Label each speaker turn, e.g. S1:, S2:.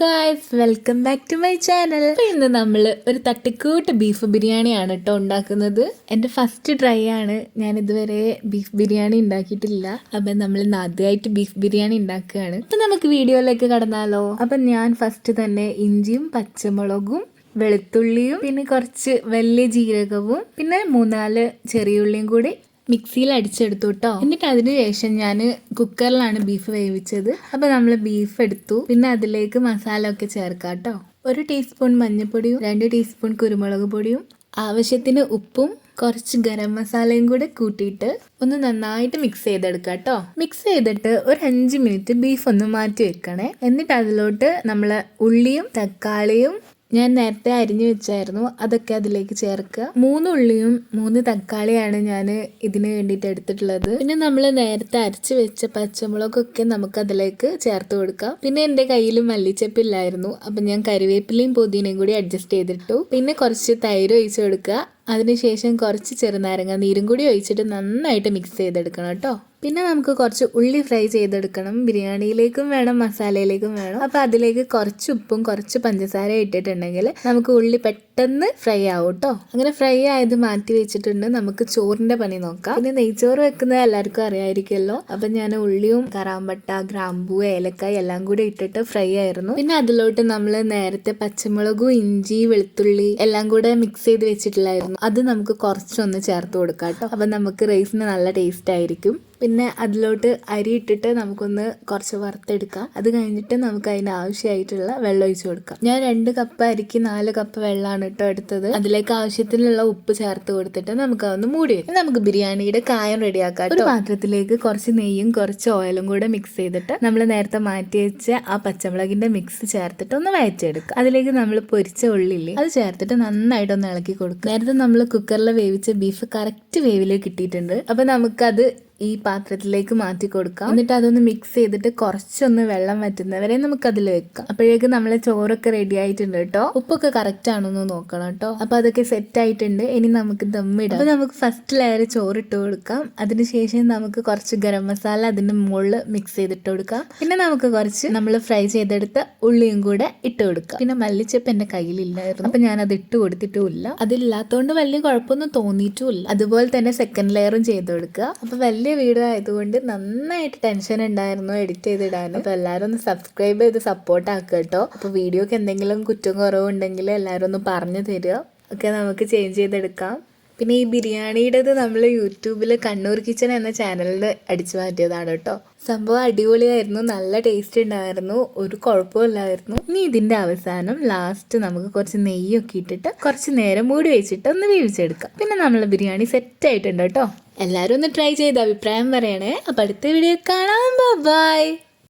S1: Guys welcome back to my channel ഇന്ന് നമ്മൾ ഒരു തട്ടിക്കൂട്ട് ബീഫ് ബിരിയാണിയാണ് കേട്ടോ ഉണ്ടാക്കുന്നത്. എന്റെ ഫസ്റ്റ് ട്രൈ ആണ്. ഞാൻ ഇതുവരെ ബീഫ് ബിരിയാണി ഉണ്ടാക്കിയിട്ടില്ല. അപ്പം നമ്മൾ ഇന്ന് ആദ്യമായിട്ട് ബീഫ് ബിരിയാണി ഉണ്ടാക്കുകയാണ്. അപ്പം നമുക്ക് വീഡിയോയിലേക്ക് കടന്നാലോ? അപ്പം ഞാൻ ഫസ്റ്റ് തന്നെ ഇഞ്ചിയും പച്ചമുളകും വെളുത്തുള്ളിയും പിന്നെ കുറച്ച് വലിയ ജീരകവും പിന്നെ മൂന്നാൽ ചെറിയുള്ളിയും കൂടി മിക്സിയിൽ അടിച്ചെടുത്തു കേട്ടോ എന്നിട്ട് അതിന് ശേഷം ഞാൻ കുക്കറിലാണ് ബീഫ് വേവിച്ചത്. അപ്പോൾ നമ്മൾ ബീഫ് എടുത്തു. പിന്നെ അതിലേക്ക് മസാല ഒക്കെ ചേർക്കാം കേട്ടോ ഒരു ടീസ്പൂൺ മഞ്ഞൾപ്പൊടിയും രണ്ട് ടീസ്പൂൺ കുരുമുളക് പൊടിയും ആവശ്യത്തിന് ഉപ്പും കുറച്ച് ഗരം മസാലയും കൂടെ കൂട്ടിയിട്ട് ഒന്ന് നന്നായിട്ട് മിക്സ് ചെയ്തെടുക്കുക കേട്ടോ മിക്സ് ചെയ്തിട്ട് ഒരു അഞ്ച് മിനിറ്റ് ബീഫ് ഒന്ന് മാറ്റി വെക്കണേ. എന്നിട്ട് അതിലോട്ട് നമ്മൾ ഉള്ളിയും തക്കാളിയും ഞാൻ നേരത്തെ അരിഞ്ഞു വെച്ചായിരുന്നു. അതൊക്കെ അതിലേക്ക് ചേർക്കുക. മൂന്ന് ഉള്ളിയും മൂന്ന് തക്കാളിയാണ് ഞാൻ ഇതിന് വേണ്ടിയിട്ട് എടുത്തിട്ടുള്ളത്. പിന്നെ നമ്മൾ നേരത്തെ അരച്ച് വെച്ച പച്ചമുളകൊക്കെ നമുക്ക് അതിലേക്ക് ചേർത്ത് കൊടുക്കാം. പിന്നെ എന്റെ കയ്യിൽ മല്ലിച്ചപ്പില്ലായിരുന്നു അപ്പം ഞാൻ കരിവേപ്പിലയും പുതിനയും കൂടി അഡ്ജസ്റ്റ് ചെയ്തിട്ടു. പിന്നെ കുറച്ച് തൈര് ഒഴിച്ച് കൊടുക്കുക. അതിനുശേഷം കുറച്ച് ചെറുനാരങ്ങ നീരും കൂടി ഒഴിച്ചിട്ട് നന്നായിട്ട് മിക്സ് ചെയ്തെടുക്കണം കേട്ടോ. പിന്നെ നമുക്ക് കുറച്ച് ഉള്ളി ഫ്രൈ ചെയ്തെടുക്കണം. ബിരിയാണിയിലേക്കും വേണം മസാലയിലേക്കും വേണം. അപ്പോൾ അതിലേക്ക് കുറച്ച് ഉപ്പും കുറച്ച് പഞ്ചസാര ഇട്ടിട്ടുണ്ടെങ്കിൽ നമുക്ക് ഉള്ളി പെട്ടെന്ന് ഫ്രൈ ആവും കേട്ടോ. അങ്ങനെ ഫ്രൈ ആയത് മാറ്റി വെച്ചിട്ടുണ്ട്. നമുക്ക് ചോറിന്റെ പണി നോക്കാം. പിന്നെ നെയ്ച്ചോറ് വെക്കുന്നത് എല്ലാവർക്കും അറിയായിരിക്കുമല്ലോ. അപ്പം ഞാൻ ഉള്ളിയും കറാമ്പട്ട ഗ്രാമ്പൂ ഏലക്കായ എല്ലാം കൂടി ഇട്ടിട്ട് ഫ്രൈ ആയിരുന്നു. പിന്നെ അതിലോട്ട് നമ്മൾ നേരത്തെ പച്ചമുളകും ഇഞ്ചി വെളുത്തുള്ളി എല്ലാം കൂടെ മിക്സ് ചെയ്ത് വെച്ചിട്ടില്ലായിരുന്നു അത് നമുക്ക് കുറച്ചൊന്ന് ചേർത്ത് കൊടുക്കാം കേട്ടോ. അപ്പം നമുക്ക് റൈസിന് നല്ല ടേസ്റ്റ് ആയിരിക്കും. പിന്നെ അതിലോട്ട് അരി ഇട്ടിട്ട് നമുക്കൊന്ന് കുറച്ച് വറുത്തെടുക്കാം. അത് കഴിഞ്ഞിട്ട് നമുക്ക് അതിന് ആവശ്യമായിട്ടുള്ള വെള്ളം ഒഴിച്ചു കൊടുക്കാം. ഞാൻ രണ്ട് കപ്പ് അരിക്ക് നാല് കപ്പ് വെള്ളമാണ് കേട്ടോ എടുത്തത്. അതിലേക്ക് ആവശ്യത്തിനുള്ള ഉപ്പ് ചേർത്ത് കൊടുത്തിട്ട് നമുക്ക് അതൊന്ന് മൂടി വെക്കാം. നമുക്ക് ബിരിയാണിയുടെ കായം റെഡിയാക്കാം ഒരു പാത്രത്തിലേക്ക് കുറച്ച് നെയ്യും കുറച്ച് ഓയിലും കൂടെ മിക്സ് ചെയ്തിട്ട് നമ്മൾ നേരത്തെ മാറ്റി വെച്ച ആ പച്ചമുളകിന്റെ മിക്സ് ചേർത്തിട്ട് ഒന്ന് വയച്ചെടുക്കുക അതിലേക്ക് നമ്മൾ പൊരിച്ച ഉള്ളില്ലേ അത് ചേർത്തിട്ട് നന്നായിട്ട് ഒന്ന് ഇളക്കി കൊടുക്കുക നേരത്തെ നമ്മൾ കുക്കറിൽ വേവിച്ച ബീഫ് കറക്റ്റ് വേവിൽ കിട്ടിയിട്ടുണ്ട്. അപ്പൊ നമുക്കത് ഈ പാത്രത്തിലേക്ക് മാറ്റി കൊടുക്കാം. എന്നിട്ട് അതൊന്ന് മിക്സ് ചെയ്തിട്ട് കുറച്ചൊന്ന് വെള്ളം വറ്റുന്നവരെ നമുക്ക് അതിൽ വെക്കാം. അപ്പോഴേക്ക് നമ്മളെ ചോറൊക്കെ റെഡി ആയിട്ടുണ്ട് കേട്ടോ. ഉപ്പൊക്കെ കറക്റ്റ് ആണോന്ന് നോക്കണം കേട്ടോ. അപ്പൊ അതൊക്കെ സെറ്റ് ആയിട്ടുണ്ട്. ഇനി നമുക്ക് ദമ്മിടാം അപ്പൊ നമുക്ക് ഫസ്റ്റ് ലെയർ ചോറ് ഇട്ട് കൊടുക്കാം അതിനുശേഷം നമുക്ക് കുറച്ച് ഗരം മസാല അതിന്റെ മുകളിൽ മിക്സ് ചെയ്തിട്ട് കൊടുക്കാം. പിന്നെ നമുക്ക് കുറച്ച് നമ്മൾ ഫ്രൈ ചെയ്തെടുത്ത ഉള്ളിയും കൂടെ ഇട്ട് കൊടുക്കാം. പിന്നെ മല്ലിച്ചപ്പ് എന്റെ കയ്യിലില്ലായിരുന്നു. അപ്പൊ ഞാൻ അത് ഇട്ട് കൊടുത്തിട്ടുമില്ല. അതില്ലാത്തതുകൊണ്ട് വലിയ കുഴപ്പമൊന്നും തോന്നിയിട്ടുമില്ല. അതുപോലെ തന്നെ സെക്കൻഡ് ലെയറും ചെയ്ത് കൊടുക്കുക. അപ്പൊ വലിയ വീഡിയോ ആയതുകൊണ്ട് നന്നായിട്ട് ടെൻഷൻ ഉണ്ടായിരുന്നു എഡിറ്റ് ചെയ്തിടാൻ അപ്പോൾ എല്ലാവരും ഒന്ന് സബ്സ്ക്രൈബ് ചെയ്ത് സപ്പോർട്ട് ആക്കുക കേട്ടോ അപ്പോൾ വീഡിയോക്ക് എന്തെങ്കിലും കുറ്റം കുറവുണ്ടെങ്കിൽ എല്ലാവരും ഒന്ന് പറഞ്ഞു തരിക. ഒക്കെ നമുക്ക് ചേഞ്ച് ചെയ്തെടുക്കാം. പിന്നെ ഈ ബിരിയാണിയുടേത് നമ്മൾ യൂട്യൂബിൽ കണ്ണൂർ കിച്ചൺ എന്ന ചാനലിൽ അടിച്ചു മാറ്റിയതാണ് കേട്ടോ. സംഭവം അടിപൊളിയായിരുന്നു നല്ല ടേസ്റ്റ് ഉണ്ടായിരുന്നു ഒരു കുഴപ്പമില്ലായിരുന്നു ഇനി ഇതിന്റെ അവസാനം ലാസ്റ്റ് നമുക്ക് കുറച്ച് നെയ്യൊക്കെ ഇട്ടിട്ട് കുറച്ച് നേരം മൂടി വെച്ചിട്ട് ഒന്ന് വേവിച്ചെടുക്കാം. പിന്നെ നമ്മൾ ബിരിയാണി സെറ്റ് ആയിട്ടുണ്ട് കേട്ടോ. എല്ലാവരും ഒന്ന് ട്രൈ ചെയ്ത് അഭിപ്രായം പറയണേ. അപ്പം അടുത്ത വീഡിയോ കാണാം. ബൈ